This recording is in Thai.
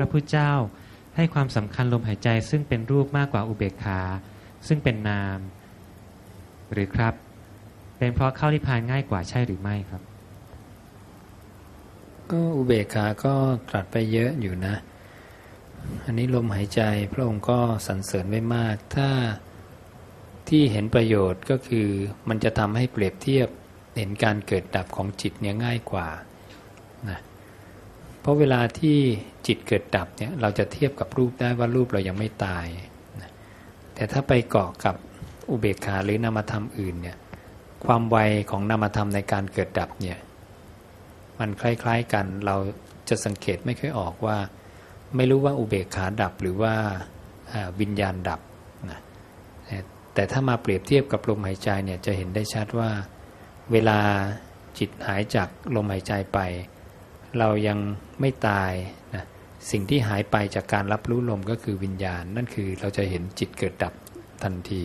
พระพุทธเจ้าให้ความสำคัญลมหายใจซึ่งเป็นรูปมากกว่าอุเบกขา ซึ่งเป็นนาม หรือครับ เป็นเพราะเข้านิพพานง่ายกว่าใช่หรือไม่ครับ ก็อุเบกขาก็ตรัสไปเยอะอยู่นะ อันนี้ลมหายใจพระองค์ก็สรรเสริญไว้มาก ถ้าที่เห็นประโยชน์ก็คือมันจะทำให้เปรียบเทียบเห็นการเกิดดับของจิตเนี่ยง่ายกว่านะ เพราะเวลาที่จิตเกิดดับเนี่ยเราจะเทียบกับรูปได้ว่ารูปเรายังไม่ตาย แต่ถ้าไปเกาะกับอุเบกขาหรือนามธรรมอื่นเนี่ยความไวของนามธรรมในการเกิดดับเนี่ยมันคล้าย ๆกันเราจะสังเกตไม่ค่อยออกว่า ไม่รู้ว่าอุเบกขาดับหรือว่าวิญญาณดับนะแต่ถ้ามาเปรียบเทียบกับลมหายใจเนี่ยจะเห็นได้ชัดว่า เวลาจิตหายจากลมหายใจไป เรายังไม่ตายนะสิ่งที่หายไปจากการรับรู้ลมก็คือวิญญาณ นั่นคือเราจะเห็นจิตเกิดดับทันที